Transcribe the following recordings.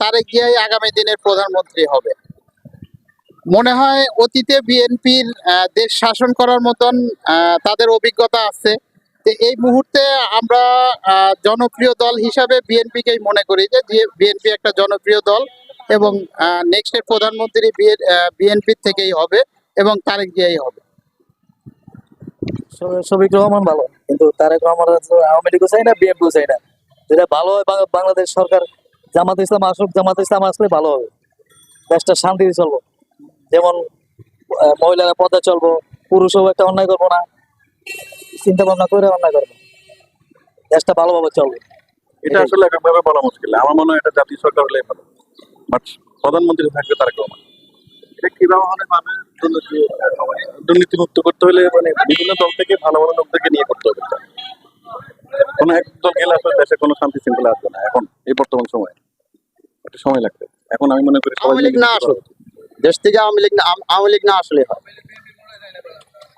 তারেক জিয়াই আগামী দিনের প্রধানমন্ত্রী হবে। মনে হয় অতীতে বিএনপির দেশ শাসন করার মতন তাদের অভিজ্ঞতা আছে। এই মুহূর্তে আমরা জনপ্রিয় দল হিসাবে বিএনপিকেই মনে করি যে বিএনপি একটা জনপ্রিয় দল এবং নেক্সট এর প্রধানমন্ত্রী বিএনপির থেকেই হবে এবং তারেক জিয়াই হবে। শফিক রহমান ভালো, কিন্তু তারেক রহমান আওয়ামী লীগও চাই না, বিএনপিও চাই না। যেটা ভালো হয় বাংলাদেশ সরকার জামাত ইসলাম আসুক জামাত ইসলাম আসলে ভালো হবে। দেশটা শান্তি চলবো। যেমন মহিলারা পথে চলবো পুরুষও একটা অন্যায় করব না। চিন্তা ভাবনা করে অন্যায় করব। দেশটা ভালোভাবে চলবে। এটা আসলে একভাবে বলা মুশকিল। আমার মনে হয় এটা জাতীয় সরকার হলেই ভালো। বাট প্রধানমন্ত্রী থাকবে তার রহমান এটা কীভাবে হলে পাবে দুর্নীতি দুর্নীতি মুক্ত করতে হলে মানে বিভিন্ন দল থেকে ভালো ভালো লোকদেরকে নিয়ে করতে হবে। কোনো এক দল গেলে আসলে দেশে কোনো শান্তি শৃঙ্খলা আসবে না। এখন এই বর্তমান সময়ে। একটু সময় লাগবে। এখন আমি মনে করি সবাই আওয়ামী লীগ না আসুক। দেশ থেকে আওয়ামী লীগ না আওয়ামী লীগ না আসলে হয়।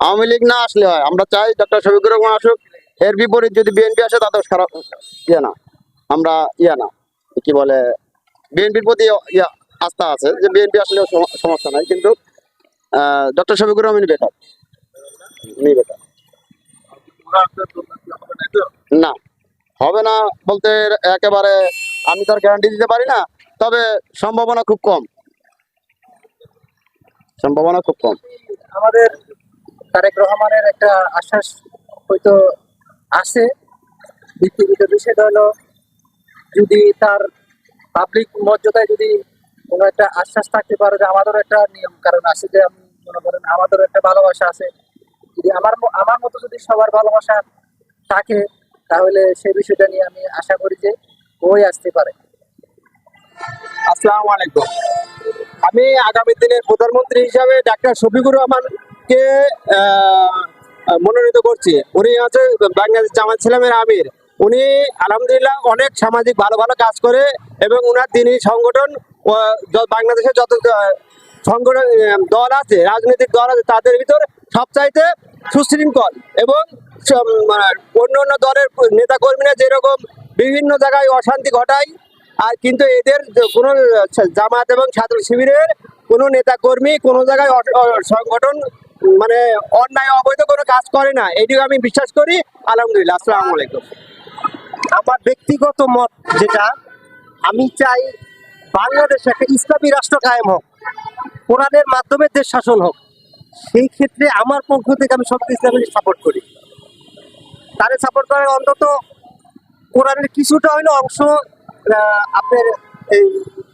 আওয়ামী লীগ না আসলে হয়। আমরা চাই ডক্টর শফিকুর রহমান আসুক। এর বিপরীত যদি বিএনপি আসে তাদের খারাপ ইয়ে না। আমরা ইয়ে না। কি বলে বিএনপির প্রতি ইয়া আস্থা আছে যে বিএনপি আসলে সমস্যা নাই। কিন্তু ডক্টর শফিকুর রহমান বেটার উনি বেটার না। হবে না বলতে একেবারে আমি তার গ্যারান্টি দিতে পারি না, তবে সম্ভাবনা খুব কম। সম্ভাবনা খুব কম। আমাদের তারেক রহমানের একটা আশ্বাস হয়তো আছে। ব্যক্তিগত বিষয়টা হলো, যদি তার পাবলিক মর্যাদায় যদি কোনো একটা আশ্বাস থাকতে পারে যে আমাদেরও একটা নিয়ম কারণ আছে যে আমি মনে করেন আমাদেরও একটা ভালোবাসা আছে। যদি আমার আমার মতো যদি সবার ভালোবাসা থাকে তাহলে সেই বিষয়টা নিয়ে আমি আশা করি যে ওই আসতে পারে। আসসালামু আলাইকুম। আমি আগামী দিনের প্রধানমন্ত্রী হিসাবে ডাক্তার শফিকুর রহমানকে মনোনীত করছি। উনি হচ্ছে বাংলাদেশ জামাত ইসলামের আমির। উনি আলহামদুলিল্লাহ অনেক সামাজিক ভালো ভালো কাজ করে এবং উনার দিনই সংগঠন বাংলাদেশের যত সংগঠন দল আছে, রাজনৈতিক দল আছে, তাদের ভিতর সবচাইতে সুশৃঙ্খল এবং মানে অন্য অন্য দলের নেতা কর্মীরা যেরকম বিভিন্ন জায়গায় অশান্তি ঘটায়, আর কিন্তু এদের কোনো জামাত এবং ছাত্র শিবিরের কোনো নেতা কর্মী কোনো জায়গায় সংগঠন মানে অন্যায়, অবৈধ কোনো কাজ করে না। এটিও আমি বিশ্বাস করি। আলহামদুলিল্লাহ। আসসালামু আলাইকুম। আমার ব্যক্তিগত মত যেটা, আমি চাই বাংলাদেশে একটা ইসলামী রাষ্ট্র কায়েম হোক। কোরআনের মাধ্যমে দেশ শাসন হোক। সেই ক্ষেত্রে আমার পক্ষ থেকে আমি সব ইসলামের সাপোর্ট করি। তারে সাপোর্ট করার অন্তত কোরআনের কিছুটা হইল অংশ আপনার এই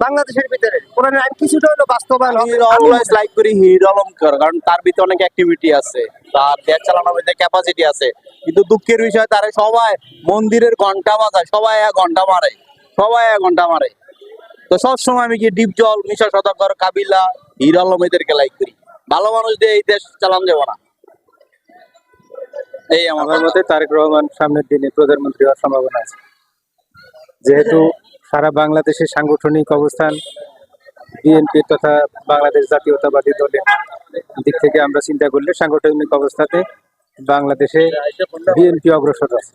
বাংলাদেশের ভিতরে। কোরআনের আইন কিছুটা বাস্তবায়ন অলওয়েজ লাইক করি হির কারণ তার ভিতরে অনেক অ্যাক্টিভিটি আছে। তার দেশ চালানোর মধ্যে ক্যাপাসিটি আছে। কিন্তু দুঃখের বিষয় তারা সবাই মন্দিরের ঘণ্টা বাজায়। সবাই এক ঘণ্টা মারে। সবাই এক ঘণ্টা মারে। তো সবসময় আমি কি ডিপ জল মিশা সদাগর কাবিলা হির আলম এদেরকে লাইক করি। ভালো মানুষ দিয়ে এই দেশ চালান যাব না। এই আমার মতে তারেক রহমান সামনের দিনে প্রধানমন্ত্রী হওয়ার সম্ভাবনা আছে। যেহেতু সারা বাংলাদেশের সাংগঠনিক অবস্থান, বিএনপি তথা বাংলাদেশ জাতীয়তাবাদী দলের দিক থেকে আমরা চিন্তা করলে সাংগঠনিক অবস্থাতে বাংলাদেশে বিএনপি অগ্রসর আছে।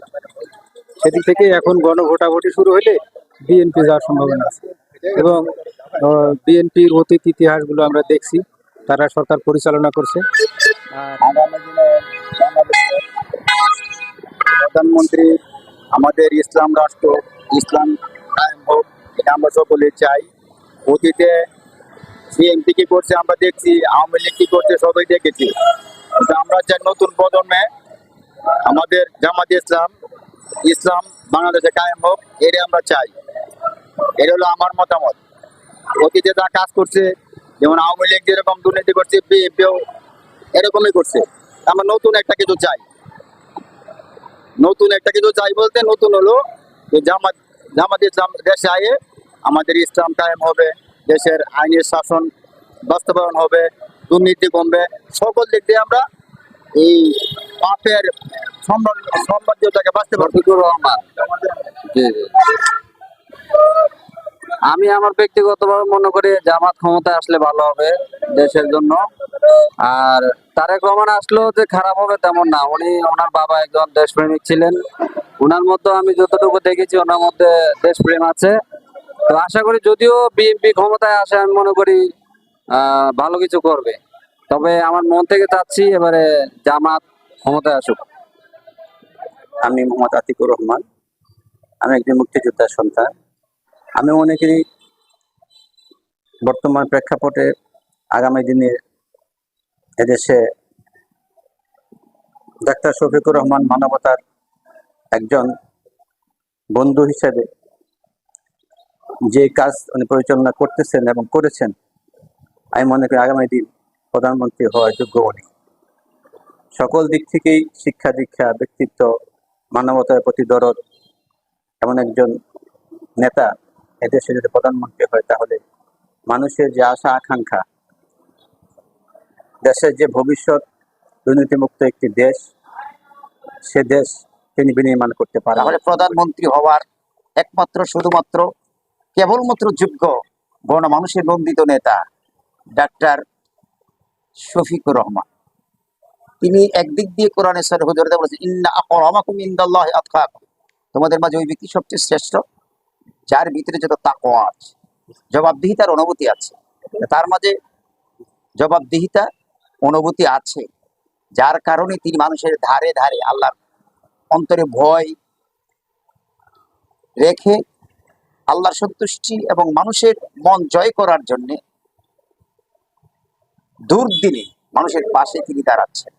সেদিক থেকে এখন গণভোটাভুটি শুরু হলে বিএনপি যাওয়ার সম্ভাবনা আছে। এবং বিএনপির অতীত ইতিহাসগুলো আমরা দেখছি। তারা সরকার পরিচালনা করছে। আগামী দিনে প্রধানমন্ত্রী আমাদের ইসলাম রাষ্ট্র, ইসলাম কায়েম হোক, এটা আমরা সকলে চাই। অতীতে বিএনপি কি করছে আমরা দেখছি, আওয়ামী লীগ কি করছে, সবাই দেখেছি। আমরা চাই নতুন প্রজন্মে আমাদের জামাত ইসলাম ইসলাম বাংলাদেশে কায়েম হোক এটা আমরা চাই। এটা হলো আমার মতামত। অতীতে যা কাজ করছে যেমন আওয়ামী লীগ যেরকম দুর্নীতি করছে বিএনপিও এরকমই করছে। আমরা নতুন একটা কিছু চাই। নতুন একটা কিছু চাই বলতে নতুন হলো যে জামাত জামাত ইসলাম দেশে আয়ে আমাদের ইসলাম কায়েম হবে দেশের আইনের শাসন বাস্তবায়ন হবে দুর্নীতি কমবে। সকল দিক দিয়ে আমরা এই পাপের সম্রাজ্যটাকে বাঁচতে পারব রহমান। আমি আমার ব্যক্তিগতভাবে মনে করি জামাত ক্ষমতায় আসলে ভালো হবে দেশের জন্য। আর তারেক রহমান আসলেও যে খারাপ হবে তেমন না। উনি ওনার বাবা একজন দেশপ্রেমিক ছিলেন। ওনার মধ্যে আমি যতটুকু দেখেছি ওনার মধ্যে দেশপ্রেম আছে। তো আশা করি যদিও বিএনপি ক্ষমতায় আসে, আমি মনে করি ভালো কিছু করবে। তবে আমার মন থেকে চাচ্ছি এবারে জামাত ক্ষমতায় আসুক। আমি মোহাম্মদ আতিকুর রহমান। আমি একজন মুক্তিযোদ্ধার সন্তান। আমি মনে করি বর্তমান প্রেক্ষাপটে আগামী দিনে এদেশে ডাক্তার শফিকুর রহমান মানবতার একজন বন্ধু হিসেবে যে কাজ উনি পরিচালনা করতেছেন এবং করেছেন, আমি মনে করি আগামী দিন প্রধানমন্ত্রী হওয়ার যোগ্য উনি। সকল দিক থেকেই শিক্ষা দীক্ষা, ব্যক্তিত্ব, মানবতার প্রতি দরদ, এমন একজন নেতা এদেশে যদি প্রধানমন্ত্রী হয় তাহলে মানুষের যে আশা, আকাঙ্ক্ষা, দেশের যে ভবিষ্যৎ, দুর্নীতিমুক্ত একটি দেশ, সে দেশ তিনি বিনির্মাণ করতে পারেন। তাহলে প্রধানমন্ত্রী হওয়ার একমাত্র, শুধুমাত্র, কেবলমাত্র যোগ্য গণমানুষের নন্দিত নেতা ডাক্তার শফিকুর রহমান। তিনি একদিক দিয়ে কোরআনে সর হুজুরতে বলেছেন, ইন্না আকরামাকুম ইনদাল্লাহি আতকাকুম। তোমাদের মাঝে ওই ব্যক্তি সবচেয়ে শ্রেষ্ঠ। যার ভিতরে যত তাকওয়া আছে, জবাবদিহিতার অনুভূতি আছে, তার মাঝে জবাবদিহিতা অনুভূতি আছে, যার কারণে তিনি মানুষের ধারে ধারে আল্লাহর অন্তরে ভয় রেখে আল্লাহর সন্তুষ্টি এবং মানুষের মন জয় করার জন্য দুর্দিনে মানুষের পাশে তিনি দাঁড়াচ্ছেন।